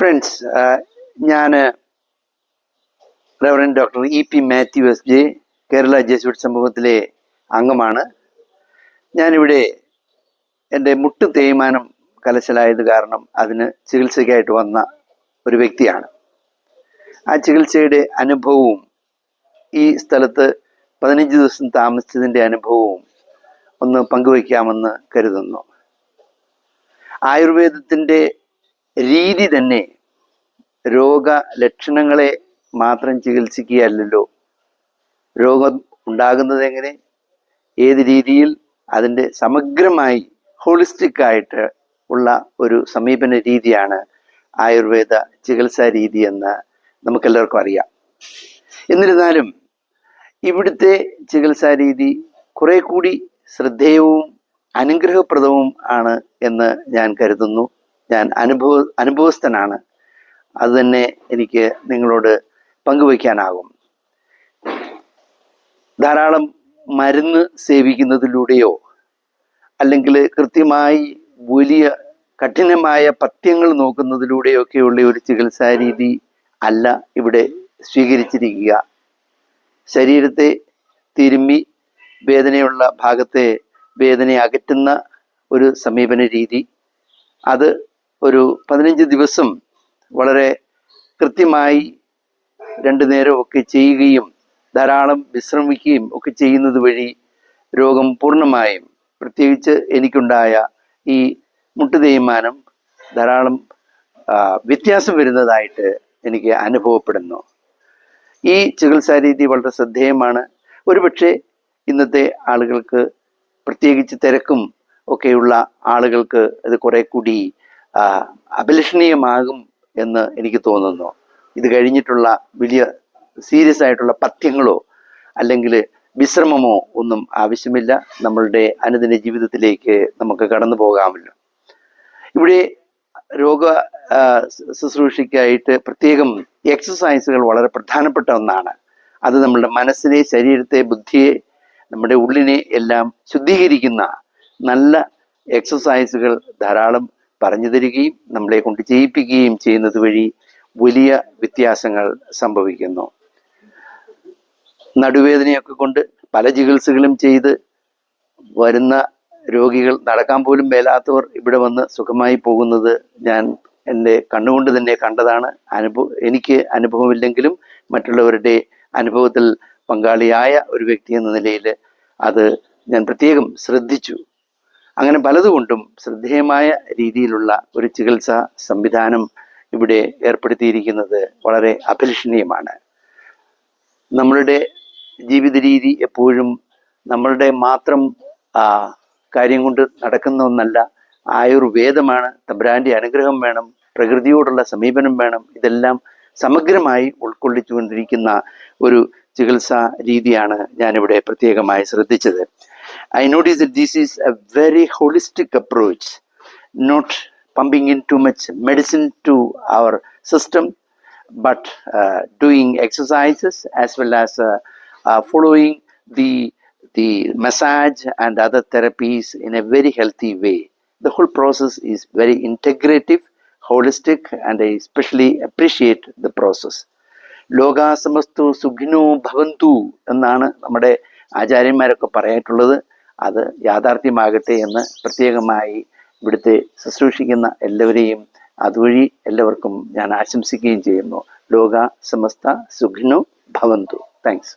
Friends ഞാൻ reverend doctor E P Mathew S J Kerala Jesuit സമൂഹത്തിലെ അംഗമാണ്. ഞാനിവിടെ എന്റെ മുട്ട് തേയ്മാനം കലശലായത് കാരണം അതിന് ചികിത്സയ്ക്കായിട്ട് വന്ന ഒരു വ്യക്തിയാണ്. ആ ചികിത്സയുടെ അനുഭവവും ഈ സ്ഥലത്ത് പതിനഞ്ച് ദിവസം താമസിച്ചതിന്റെ അനുഭവവും ഒന്ന് പങ്കുവയ്ക്കാമെന്ന് കരുതുന്നു. ആയുർവേദത്തിന്റെ രീതി തന്നെ രോഗ ലക്ഷണങ്ങളെ മാത്രം ചികിത്സിക്കുകയല്ലല്ലോ. രോഗം ഉണ്ടാകുന്നത് എങ്ങനെ ഏത് രീതിയിൽ? അതിന്റെ സമഗ്രമായി ഹോളിസ്റ്റിക് ആയിട്ട് ഉള്ള ഒരു സമീപന രീതിയാണ് ആയുർവേദ ചികിത്സാ രീതി എന്ന് നമുക്കെല്ലാവർക്കും അറിയാം. എന്നിരുന്നാലും ഇവിടുത്തെ ചികിത്സാ രീതി കുറെ കൂടി ശ്രദ്ധേയവും അനുഗ്രഹപ്രദവും ആണ് എന്ന് ഞാൻ കരുതുന്നു. ഞാൻ അനുഭവ അനുഭവസ്ഥനാണ്. അത് തന്നെ എനിക്ക് നിങ്ങളോട് പങ്കുവയ്ക്കാനാകും. ധാരാളം മരുന്ന് സേവിക്കുന്നതിലൂടെയോ അല്ലെങ്കിൽ കൃത്യമായി വലിയ കഠിനമായ പഥ്യങ്ങൾ നോക്കുന്നതിലൂടെയോ ഒക്കെയുള്ള ഒരു ചികിത്സാ രീതി അല്ല ഇവിടെ സ്വീകരിച്ചിരിക്കുക. ശരീരത്തെ തിരുമ്മി വേദനയുള്ള ഭാഗത്തെ വേദന അകറ്റുന്ന ഒരു സമീപന രീതി അത് ഒരു പതിനഞ്ച് ദിവസം വളരെ കൃത്യമായി രണ്ടു നേരം ഒക്കെ ചെയ്യുകയും ധാരാളം വിശ്രമിക്കുകയും ഒക്കെ ചെയ്യുന്നത് വഴി രോഗം പൂർണമായും പ്രത്യേകിച്ച് എനിക്കുണ്ടായ ഈ മുട്ടുതേയ്മാനം ധാരാളം ആ, വ്യത്യാസം വരുന്നതായിട്ട് എനിക്ക് അനുഭവപ്പെടുന്നു. ഈ ചികിത്സാ രീതി വളരെ ശ്രദ്ധേയമാണ്. ഒരുപക്ഷെ ഇന്നത്തെ ആളുകൾക്ക് പ്രത്യേകിച്ച് തിരക്കും ഒക്കെയുള്ള ആളുകൾക്ക് അത് കുറെ കൂടി അഭിലഷണീയമാകും എന്ന് എനിക്ക് തോന്നുന്നു. ഇത് കഴിഞ്ഞിട്ടുള്ള വലിയ സീരിയസ് ആയിട്ടുള്ള പഥ്യങ്ങളോ അല്ലെങ്കിൽ വിശ്രമമോ ഒന്നും ആവശ്യമില്ല. നമ്മളുടെ അനുദിന ജീവിതത്തിലേക്ക് നമുക്ക് കടന്നു പോകാമല്ലോ. ഇവിടെ രോഗ ശുശ്രൂഷയ്ക്കായിട്ട് പ്രത്യേകം എക്സസൈസുകൾ വളരെ പ്രധാനപ്പെട്ട ഒന്നാണ്. അത് നമ്മളുടെ മനസ്സിനെ ശരീരത്തെ ബുദ്ധിയെ നമ്മുടെ ഉള്ളിനെ എല്ലാം ശുദ്ധീകരിക്കുന്ന നല്ല എക്സസൈസുകൾ ധാരാളം പറഞ്ഞു തരികയും നമ്മളെ കൊണ്ട് ചെയ്യിപ്പിക്കുകയും ചെയ്യുന്നത് വഴി വലിയ വ്യത്യാസങ്ങൾ സംഭവിക്കുന്നു. നടുവേദനയൊക്കെ കൊണ്ട് പല ചികിത്സകളും ചെയ്ത് വരുന്ന രോഗികൾ നടക്കാൻ പോലും മേലാത്തവർ ഇവിടെ വന്ന് സുഖമായി പോകുന്നത് ഞാൻ എന്റെ കണ്ണുകൊണ്ട് തന്നെ കണ്ടതാണ്. അനുഭവ എനിക്ക് അനുഭവമില്ലെങ്കിലും മറ്റുള്ളവരുടെ അനുഭവത്തിൽ പങ്കാളിയായ ഒരു വ്യക്തി എന്ന നിലയിൽ അത് ഞാൻ പ്രത്യേകം ശ്രദ്ധിച്ചു. അങ്ങനെ പലതുകൊണ്ടും ശ്രദ്ധേയമായ രീതിയിലുള്ള ഒരു ചികിത്സാ സംവിധാനം ഇവിടെ ഏർപ്പെടുത്തിയിരിക്കുന്നത് വളരെ അഭിലഷണീയമാണ്. നമ്മളുടെ ജീവിത രീതി എപ്പോഴും നമ്മളുടെ മാത്രം കാര്യം കൊണ്ട് നടക്കുന്ന ഒന്നല്ല. ആയുർവേദമാണ് തബ്രാന്റെ അനുഗ്രഹം വേണം പ്രകൃതിയോടുള്ള സമീപനം വേണം. ഇതെല്ലാം സമഗ്രമായി ഉൾക്കൊള്ളിച്ചുകൊണ്ടിരിക്കുന്ന ഒരു ചികിത്സാ രീതിയാണ് ഞാനിവിടെ പ്രത്യേകമായി ശ്രദ്ധിച്ചത്. I notice this is a very holistic approach not pumping in too much medicine to our system, but uh, doing exercises as well as uh, uh, following the the massage and other therapies in a very healthy way. The whole process is very integrative, holistic, and I especially appreciate the process. ലോകാസമസ്തു സുഖിനോ ഭവന്തു എന്നാണ് നമ്മുടെ ആചാര്യന്മാരൊക്കെ പറയായിട്ടുള്ളത് അത് യാഥാർത്ഥ്യമാകട്ടെ എന്ന് പ്രത്യേകമായി ഇവിടുത്തെ ശുശ്രൂഷിക്കുന്ന എല്ലാവരെയും അതുവഴി എല്ലാവർക്കും ഞാൻ ആശംസിക്കുകയും ചെയ്യുന്നു. ലോക സമസ്ത സുഖിനോ ഭവന്തു. താങ്ക്സ്